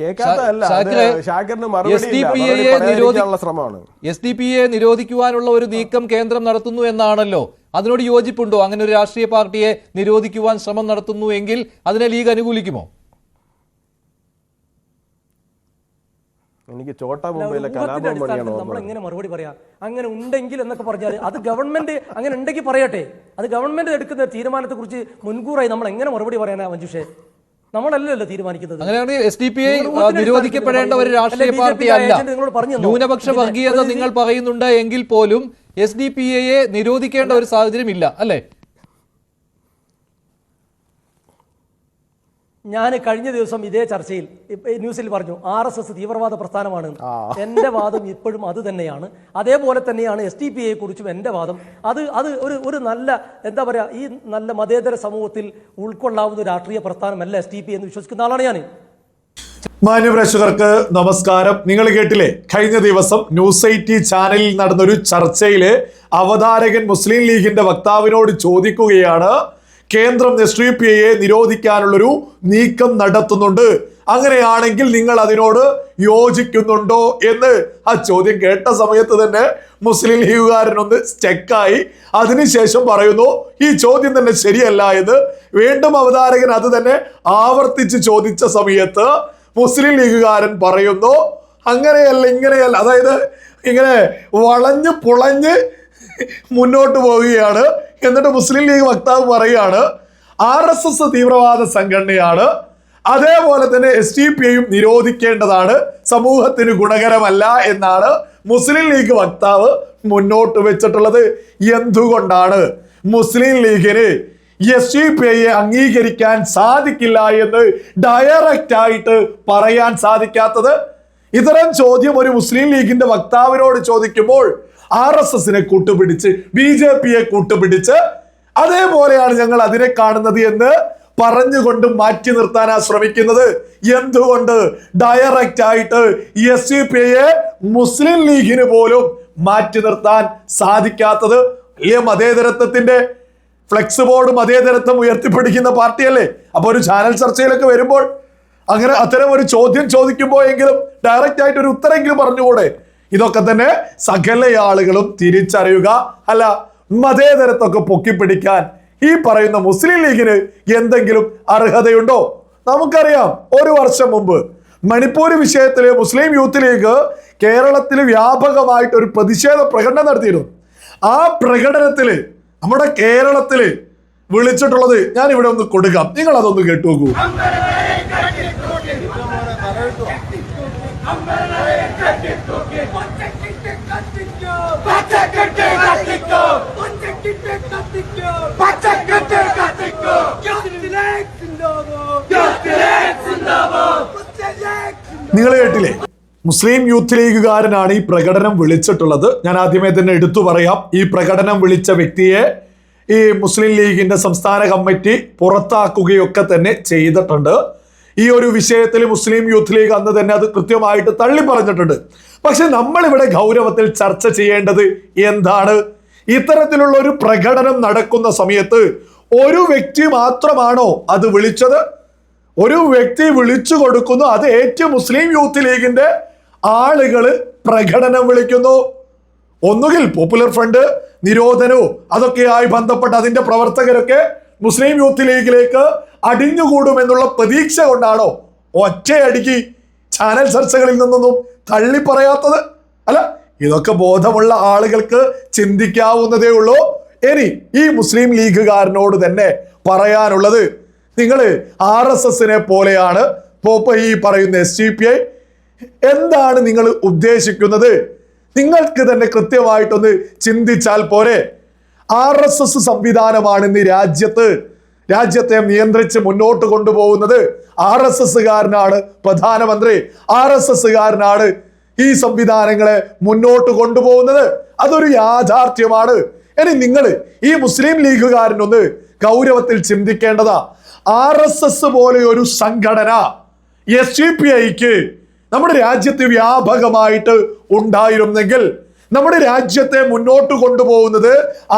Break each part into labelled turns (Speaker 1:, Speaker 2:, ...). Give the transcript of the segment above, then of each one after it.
Speaker 1: കേൾക്കുന്നില്ലേ? S D P A നിരോധിക്കുവാനുള്ള ഒരു നീക്കം കേന്ദ്രം നടത്തുന്നു എന്നാണല്ലോ. അതിനോട് യോജിപ്പുണ്ടോ? അങ്ങനെ ഒരു രാഷ്ട്രീയ പാർട്ടിയെ നിരോധിക്കുവാൻ ശ്രമം നടത്തുന്നു എങ്കിൽ അതിനെ ലീഗ് അനുകൂലിക്കുമോ?
Speaker 2: എനിക്ക് ചോട്ടാ മുംബൈയിലെ
Speaker 3: ഊഹത്തിന്റെ
Speaker 2: കലാപം
Speaker 3: നമ്മൾ എങ്ങനെ മറുപടി പറയാം? അങ്ങനെ ഉണ്ടെങ്കിൽ എന്നൊക്കെ പറഞ്ഞാൽ അത് ഗവൺമെന്റ് അങ്ങനെ ഉണ്ടെങ്കിൽ പറയട്ടെ. അത് ഗവൺമെന്റ് എടുക്കുന്ന തീരുമാനത്തെ കുറിച്ച് മുൻകൂറായി നമ്മൾ എങ്ങനെ മറുപടി പറയാനാ മഞ്ജുഷേ? നമ്മളല്ലല്ലോ തീരുമാനിക്കുന്നത്.
Speaker 1: അങ്ങനെയാണെങ്കിൽ എസ് ഡി പി ഐ നിരോധിക്കപ്പെടേണ്ട ഒരു രാഷ്ട്രീയ പാർട്ടി അല്ല? ന്യൂനപക്ഷ വർഗീയത നിങ്ങൾ പറയുന്നുണ്ട് എങ്കിൽ പോലും എസ് ഡി പി ഐയെ നിരോധിക്കേണ്ട ഒരു സാഹചര്യം ഇല്ല അല്ലേ?
Speaker 3: ഞാൻ കഴിഞ്ഞ ദിവസം ഇതേ ചർച്ചയിൽ ന്യൂസിൽ പറഞ്ഞു ആർ എസ് എസ് തീവ്രവാദ പ്രസ്ഥാനമാണ്. എന്റെ വാദം ഇപ്പോഴും അത് തന്നെയാണ്. അതേപോലെ തന്നെയാണ് എസ് ടി പി കുറിച്ചും എന്റെ വാദം. അത് അത് ഒരു ഒരു നല്ല എന്താ പറയാ ഈ നല്ല മതേതര സമൂഹത്തിൽ ഉൾക്കൊള്ളാവുന്ന ഒരു രാഷ്ട്രീയ പ്രസ്ഥാനമല്ല എസ് ടി പി എന്ന് വിശ്വസിക്കുന്ന ആളാണ് ഞാൻ
Speaker 4: മാന്യപ്രേക്ഷകർക്ക് നമസ്കാരം. നിങ്ങൾ കേട്ടില്ലേ കഴിഞ്ഞ ദിവസം ന്യൂസ് എയ്റ്റി ചാനലിൽ നടന്നൊരു ചർച്ചയിൽ അവതാരകൻ മുസ്ലിം ലീഗിന്റെ വക്താവിനോട് ചോദിക്കുകയാണ് കേന്ദ്രം എസ് ഡി പി ഐയെ നിരോധിക്കാനുള്ളൊരു നീക്കം നടത്തുന്നുണ്ട്. അങ്ങനെയാണെങ്കിൽ നിങ്ങൾ അതിനോട് യോജിക്കുന്നുണ്ടോ എന്ന് ആ ചോദ്യം കേട്ട സമയത്ത് തന്നെ മുസ്ലിം ലീഗുകാരനൊന്ന് സ്റ്റെക്കായി. അതിനുശേഷം പറയുന്നു ഈ ചോദ്യം തന്നെ ശരിയല്ല എന്ന്. വീണ്ടും അവതാരകൻ അത് തന്നെ ആവർത്തിച്ച് ചോദിച്ച സമയത്ത് മുസ്ലിം ലീഗുകാരൻ പറയുന്നു അങ്ങനെയല്ല ഇങ്ങനെയല്ല. അതായത് ഇങ്ങനെ വളഞ്ഞ് പുളഞ്ഞ് മുന്നോട്ട് പോവുകയാണ്. എന്നിട്ട് മുസ്ലിം ലീഗ് വക്താവ് പറയുകയാണ് ആർ എസ് എസ് തീവ്രവാദ സംഘടനയാണ്. അതേപോലെ തന്നെ എസ് ഡി പി ഐയും നിരോധിക്കേണ്ടതാണ്. സമൂഹത്തിന് ഗുണകരമല്ല എന്നാണ് മുസ്ലിം ലീഗ് വക്താവ് മുന്നോട്ട് വെച്ചിട്ടുള്ളത്. എന്തുകൊണ്ടാണ് മുസ്ലിം ലീഗിന് എസ് ഡി പി ഐയെ അംഗീകരിക്കാൻ സാധിക്കില്ല എന്ന് ഡയറക്റ്റ് ആയിട്ട് പറയാൻ സാധിക്കാത്തത്? ഇത്തരം ചോദ്യം ഒരു മുസ്ലിം ലീഗിന്റെ വക്താവിനോട് ചോദിക്കുമ്പോൾ ആർ എസ് എസിനെ കൂട്ടുപിടിച്ച് ബി ജെ പിയെ കൂട്ടുപിടിച്ച് അതേപോലെയാണ് ഞങ്ങൾ അതിനെ കാണുന്നത് എന്ന് പറഞ്ഞുകൊണ്ട് മാറ്റി നിർത്താനാ ശ്രമിക്കുന്നത്. എന്തുകൊണ്ട്? ഡയറക്റ്റ് ആയിട്ട് എസ് യു പി എ മുസ്ലിം ലീഗിന് പോലും മാറ്റി നിർത്താൻ സാധിക്കാത്തത് വലിയ മതേതരത്വത്തിന്റെ ഫ്ലെക്സ് ബോർഡ് മതേതരത്വം ഉയർത്തിപ്പിടിക്കുന്ന പാർട്ടിയല്ലേ? അപ്പൊ ഒരു ചാനൽ ചർച്ചയിലൊക്കെ വരുമ്പോൾ അങ്ങനെ അത്തരം ഒരു ചോദ്യം ചോദിക്കുമ്പോൾ എങ്കിലും ഡയറക്റ്റ് ആയിട്ട് ഒരു ഉത്തരമെങ്കിലും പറഞ്ഞുകൂടെ? ഇതൊക്കെ തന്നെ സകല ആളുകളും തിരിച്ചറിയുക അല്ല മതേതരത്തൊക്കെ പൊക്കിപ്പിടിക്കാൻ ഈ പറയുന്ന മുസ്ലിം ലീഗിന് എന്തെങ്കിലും അർഹതയുണ്ടോ? നമുക്കറിയാം ഒരു വർഷം മുമ്പ് മണിപ്പൂർ വിഷയത്തിൽ മുസ്ലിം യൂത്ത് ലീഗ് കേരളത്തിൽ വ്യാപകമായിട്ട് ഒരു പ്രതിഷേധ പ്രകടനം നടത്തിയിരുന്നു. ആ പ്രകടനത്തിൽ നമ്മുടെ കേരളത്തിൽ വിളിച്ചിട്ടുള്ളത് ഞാൻ ഇവിടെ ഒന്ന് കൊടുക്കാം. നിങ്ങൾ അതൊന്ന് കേട്ടു നോക്കൂ നിങ്ങൾ കേട്ടില്ലേ? മുസ്ലിം യൂത്ത് ലീഗുകാരനാണ് ഈ പ്രകടനം വിളിച്ചിട്ടുള്ളത്. ഞാൻ ആദ്യമേ തന്നെ എടുത്തു പറയാം. ഈ പ്രകടനം വിളിച്ച വ്യക്തിയെ ഈ മുസ്ലിം ലീഗിന്റെ സംസ്ഥാന കമ്മിറ്റി പുറത്താക്കുകയൊക്കെ തന്നെ ചെയ്തിട്ടുണ്ട്. ഈ ഒരു വിഷയത്തിൽ മുസ്ലിം യൂത്ത് ലീഗ് അന്ന് തന്നെ അത് കൃത്യമായിട്ട് തള്ളി പറഞ്ഞിട്ടുണ്ട് പക്ഷെ നമ്മളിവിടെ ഗൗരവത്തിൽ ചർച്ച ചെയ്യേണ്ടത് എന്താണ്? ഇത്തരത്തിലുള്ള ഒരു പ്രകടനം നടക്കുന്ന സമയത്ത് ഒരു വ്യക്തി മാത്രമാണോ അത് വിളിച്ചത്? ഒരു വ്യക്തി വിളിച്ചു കൊടുക്കുന്നു അത് ഏറ്റവും മുസ്ലിം യൂത്ത് ലീഗിന്റെ ആളുകൾ പ്രകടനം വിളിക്കുന്നു. ഒന്നുകിൽ പോപ്പുലർ ഫ്രണ്ട് നിരോധനവും അതൊക്കെയായി ബന്ധപ്പെട്ട് അതിന്റെ പ്രവർത്തകരൊക്കെ മുസ്ലിം യൂത്ത് ലീഗിലേക്ക് അടിഞ്ഞുകൂടുമെന്നുള്ള പ്രതീക്ഷ കൊണ്ടാണോ ഒറ്റയടിക്ക് ചാനൽ ചർച്ചകളിൽ നിന്നൊന്നും തള്ളി പറയാത്തത് അല്ല ഇതൊക്കെ ബോധമുള്ള ആളുകൾക്ക് ചിന്തിക്കാവുന്നതേ ഉള്ളൂ. ഇനി ഈ മുസ്ലിം ലീഗുകാരനോട് തന്നെ പറയാനുള്ളത് നിങ്ങൾ ആർ എസ് എസിനെ പോലെയാണ് പോപ്പ ഈ പറയുന്ന എസ് ഡി പി ഐ എന്താണ് നിങ്ങൾ ഉദ്ദേശിക്കുന്നത്? നിങ്ങൾക്ക് തന്നെ കൃത്യമായിട്ടൊന്ന് ചിന്തിച്ചാൽ പോരെ. ആർ എസ് എസ് സംവിധാനമാണ് ഇന്ന് രാജ്യത്ത് രാജ്യത്തെ നിയന്ത്രിച്ച് മുന്നോട്ട് കൊണ്ടുപോകുന്നത് ആർ എസ് എസ്സുകാരനാണ് പ്രധാനമന്ത്രി. ആർ എസ് എസ്സുകാരനാണ് ഈ സംവിധാനങ്ങളെ മുന്നോട്ട് കൊണ്ടുപോകുന്നത്. അതൊരു യാഥാർത്ഥ്യമാണ്. ഇനി നിങ്ങൾ ഈ മുസ്ലിം ലീഗുകാരനൊന്ന് ഗൗരവത്തിൽ ചിന്തിക്കേണ്ടതാ. ആർ എസ് എസ് പോലെ ഒരു സംഘടന എസ് ഡി പി ഐക്ക് നമ്മുടെ രാജ്യത്ത് വ്യാപകമായിട്ട് ഉണ്ടായിരുന്നെങ്കിൽ നമ്മുടെ രാജ്യത്തെ മുന്നോട്ട് കൊണ്ടുപോകുന്നത്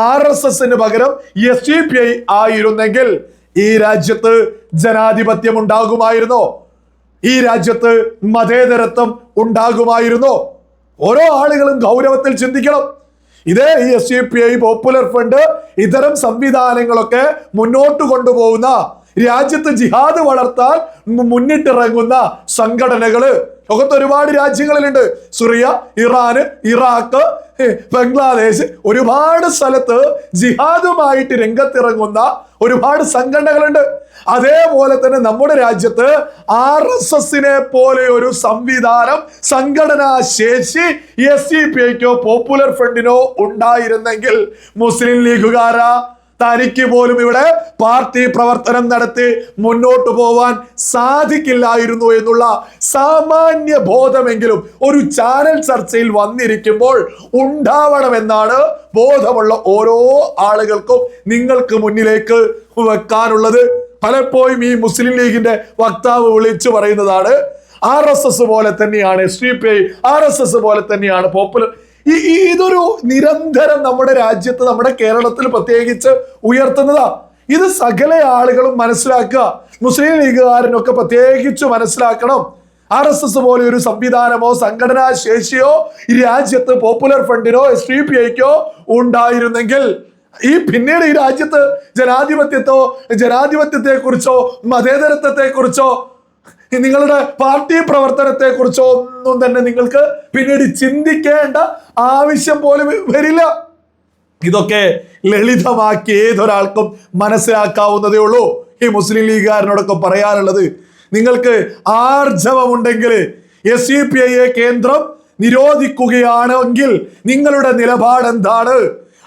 Speaker 4: ആർ എസ് എസിന് പകരം എസ് ഡി പി ഐ ആയിരുന്നെങ്കിൽ ഈ രാജ്യത്ത് ജനാധിപത്യം ഉണ്ടാകുമായിരുന്നോ? ഈ രാജ്യത്ത് മതേതരത്വം ഉണ്ടാകുമായിരുന്നോ? ഓരോ ആളുകളും ഗൗരവത്തിൽ ചിന്തിക്കണം. ഇതേ ഈ S D P I popular front ഇത്തരം സംവിധാനങ്ങളൊക്കെ മുന്നോട്ട് കൊണ്ടുപോകുന്ന രാജ്യത്ത് ജിഹാദ് വളർത്താൻ മുന്നിട്ടിറങ്ങുന്ന സംഘടനകൾ. ലോകത്ത് ഒരുപാട് രാജ്യങ്ങളിലുണ്ട്. സിറിയ ഇറാന് ഇറാഖ് ബംഗ്ലാദേശ് ഒരുപാട് സ്ഥലത്ത് ജിഹാദുമായിട്ട് രംഗത്തിറങ്ങുന്ന ഒരുപാട് സംഘടനകളുണ്ട്. അതേപോലെ തന്നെ നമ്മുടെ രാജ്യത്ത് ആർ എസ് എസിനെ പോലെ ഒരു സംവിധാനം സംഘടനാ ശേഷി എസ് സി പി ഐക്കോ പോപ്പുലർ ഫ്രണ്ടിനോ ഉണ്ടായിരുന്നെങ്കിൽ മുസ്ലിം ലീഗുകാരാ തനിക്ക് പോലും ഇവിടെ പാർട്ടി പ്രവർത്തനം നടത്തി മുന്നോട്ട് പോവാൻ സാധിക്കില്ലായിരുന്നു എന്നുള്ള സാമാന്യ ബോധമെങ്കിലും ഒരു ചാനൽ ചർച്ചയിൽ വന്നിരിക്കുമ്പോൾ ഉണ്ടാവണമെന്നാണ് ബോധമുള്ള ഓരോ ആളുകൾക്കും നിങ്ങൾക്ക് മുന്നിലേക്ക് വെക്കാനുള്ളത്. പലപ്പോഴും ഈ മുസ്ലിം ലീഗിന്റെ വക്താവ് വിളിച്ചു പറയുന്നതാണ് ആർ എസ് എസ് പോലെ തന്നെയാണ് S D P I R S S പോലെ തന്നെയാണ് പോപ്പുലർ ഈ ഇതൊരു നിരന്തരം നമ്മുടെ രാജ്യത്ത് നമ്മുടെ കേരളത്തിൽ പ്രത്യേകിച്ച് ഉയർത്തുന്നതാ. ഇത് സകല ആളുകളും മനസ്സിലാക്കുക മുസ്ലിം ലീഗുകാരനൊക്കെ പ്രത്യേകിച്ച് മനസ്സിലാക്കണം. ആർ എസ് എസ് പോലെ ഒരു സംവിധാനമോ സംഘടനാ ശേഷിയോ ഈ രാജ്യത്ത് പോപ്പുലർ ഫ്രണ്ടിനോ എസ് ഡി പി ഐക്കോ ഉണ്ടായിരുന്നെങ്കിൽ ഈ പിന്നീട് ഈ രാജ്യത്ത് ജനാധിപത്യത്തോ ജനാധിപത്യത്തെ കുറിച്ചോ മതേതരത്വത്തെ കുറിച്ചോ നിങ്ങളുടെ പാർട്ടി പ്രവർത്തനത്തെ കുറിച്ചോ ഒന്നും തന്നെ നിങ്ങൾക്ക് പിന്നീട് ചിന്തിക്കേണ്ട ആവശ്യം പോലും വരില്ല. ഇതൊക്കെ ലളിതമാക്കി ഏതൊരാൾക്കും മനസ്സിലാക്കാവുന്നതേ ഉള്ളൂ. ഈ മുസ്ലിം ലീഗുകാരനോടൊക്കെ പറയാനുള്ളത് നിങ്ങൾക്ക് ആർജവമുണ്ടെങ്കിൽ എസ് സി പി ഐ കേന്ദ്രം നിരോധിക്കുകയാണെങ്കിൽ നിങ്ങളുടെ നിലപാട് എന്താണ്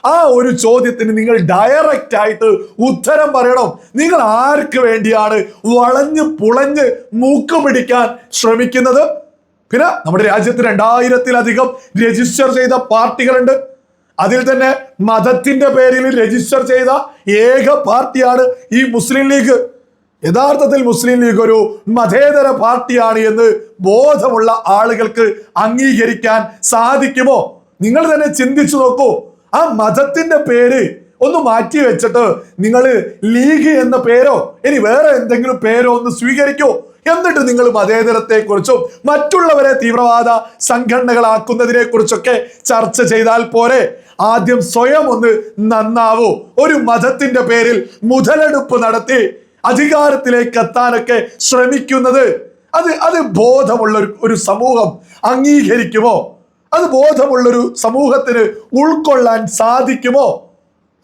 Speaker 4: ആ ഒരു ചോദ്യത്തിന് നിങ്ങൾ ഡയറക്റ്റ് ആയിട്ട് ഉത്തരം പറയണം. നിങ്ങൾ ആർക്ക് വേണ്ടിയാണ് വളഞ്ഞ് പുളഞ്ഞ് മൂക്ക് പിടിക്കാൻ ശ്രമിക്കുന്നത്? പിന്നെ നമ്മുടെ രാജ്യത്ത് രണ്ടായിരത്തിലധികം രജിസ്റ്റർ ചെയ്ത പാർട്ടികളുണ്ട്. അതിൽ തന്നെ മതത്തിന്റെ പേരിൽ രജിസ്റ്റർ ചെയ്ത ഏക പാർട്ടിയാണ് ഈ മുസ്ലിം ലീഗ്. യഥാർത്ഥത്തിൽ മുസ്ലിം ലീഗ് ഒരു മതേതര പാർട്ടിയാണ് എന്ന് ബോധമുള്ള ആളുകൾക്ക് അംഗീകരിക്കാൻ സാധിക്കുമോ? നിങ്ങൾ തന്നെ ചിന്തിച്ചു നോക്കൂ. ആ മതത്തിന്റെ പേര് ഒന്ന് മാറ്റി വെച്ചിട്ട് നിങ്ങൾ ലീഗ് എന്ന പേരോ ഇനി വേറെ എന്തെങ്കിലും പേരോ ഒന്ന് സ്വീകരിക്കൂ. എന്നിട്ട് നിങ്ങൾ മതേതരത്തെ കുറിച്ചും മറ്റുള്ളവരെ തീവ്രവാദ സംഘടനകളാക്കുന്നതിനെ കുറിച്ചൊക്കെ ചർച്ച ചെയ്താൽ പോരെ. ആദ്യം സ്വയം ഒന്ന് നന്നാവൂ. ഒരു മതത്തിന്റെ പേരിൽ മുതലെടുപ്പ് നടത്തി അധികാരത്തിലേക്ക് എത്താനൊക്കെ ശ്രമിക്കുന്നത്. അത് അത് ബോധമുള്ള ഒരു ഒരു സമൂഹം അംഗീകരിക്കുമോ? അത് ബോധമുള്ളൊരു സമൂഹത്തിന് ഉൾക്കൊള്ളാൻ സാധിക്കുമോ?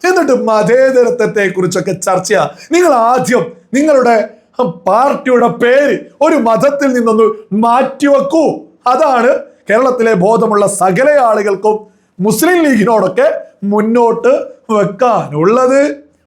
Speaker 4: എന്നിട്ട് മതേതരത്വത്തെ കുറിച്ചൊക്കെ ചർച്ച നിങ്ങൾ ആദ്യം നിങ്ങളുടെ പാർട്ടിയുടെ പേര് ഒരു മതത്തിൽ നിന്നൊന്ന് മാറ്റിവെക്കൂ അതാണ് കേരളത്തിലെ ബോധമുള്ള സകല ആളുകൾക്കും മുസ്ലിം ലീഗിനോടൊക്കെ മുന്നോട്ട് വെക്കാനുള്ളത്.